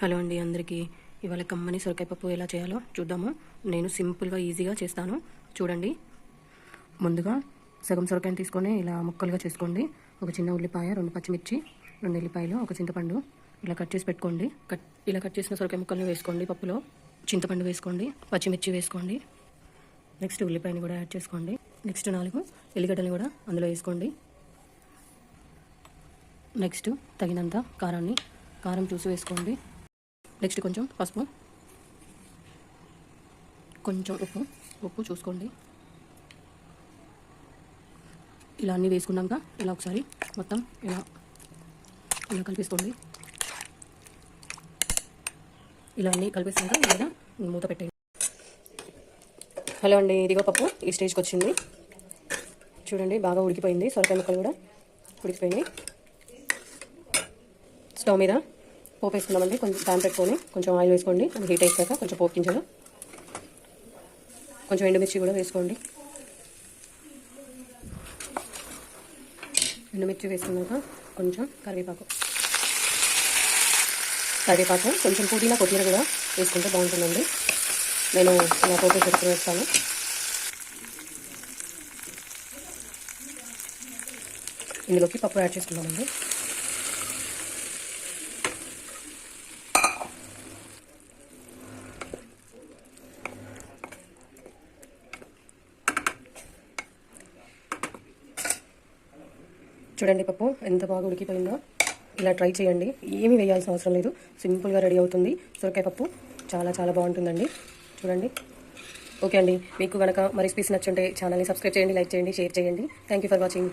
Hello అండి అందరికీ. ఇవాళ కమ్మని సొరకాయ పప్పు ఎలా చేయాలో చూద్దాము. నేను సింపుల్గా ఈజీగా చేస్తాను. చూడండి. ముందుగా సగం సొరకాయని తీసుకొని ఇలా ముక్కలుగా చేసుకోండి. ఒక చిన్న ఉల్లిపాయ రెండు పచ్చిమిర్చి రెండు ఉల్లిపాయలు ఒక చింతపండు. ఇలా కట్ చేసి పెట్టుకోండి. కట్ ఇలా కట్ చేసిన సొరకాయ ముక్కల్ని వేసుకోండి పప్పులో. చింతపండు వేసుకోండి పచ్చిమిర్చి వేసుకోండి. నెక్స్ట్ ఉల్లిపాయని కూడా యాడ్ చేసుకోండి. నెక్స్ట్ నాలుగు ఎల్లిగడ్డలు కూడా అందులో వేసుకోండి. నెక్స్ట్ తగినంత కారాన్ని కారం చూసి వేసుకోండి. నెక్స్ట్ కొంచెం పసుపు. కొంచెం ఉప్పు. ఉప్పు చూసుకోండి. ఇలా అన్నీ వేసుకున్నాక ఇలా ఒకసారి మొత్తం ఇలా ఇలా కలిపేసుకోండి. ఇలా అన్నీ కలిపేసాక ఇలా మూత పెట్టండి హలో అండి ఇదిగో పప్పు. ఈ స్టేజ్కి వచ్చింది. చూడండి బాగా ఉడికిపోయింది. సొరకాయ ముక్కలు కూడా ఉడికిపోయింది స్టవ్ మీద పోపు వేసుకుందామండి కొంచెం ప్యాన్ పెట్టుకొని కొంచెం ఆయిల్ వేసుకోండి. అది హీట్ అయిపోయాక కొంచెం పోపు గింజలు. కొంచెం ఎండుమిర్చి కూడా వేసుకోండి. ఎండుమిర్చి వేసుకున్నాక కొంచెం కరివేపాకు. కరివేపాకు కొంచెం పుదీనా కొత్తిమీర కూడా వేసుకుంటే బాగుంటుందండి. నేను ఇలా పోపు పెట్టుకుని వేస్తాను. ఇందులోకి పప్పు యాడ్ చేసుకున్నామండి చూడండి పప్పు ఎంత బాగా ఉడికిపోయిందో. ఇలా ట్రై చేయండి. ఏమీ వేయాల్సిన అవసరం లేదు. సింపుల్గా రెడీ అవుతుంది. సొరకాయ పప్పు చాలా చాలా బాగుంటుందండి. చూడండి. ఓకే అండి. మీకు కనుక మరి స్పీస్ నచ్చుంటే ఛానల్ని సబ్స్క్రైబ్ చేయండి లైక్ చేయండి షేర్ చేయండి. Thank you for watching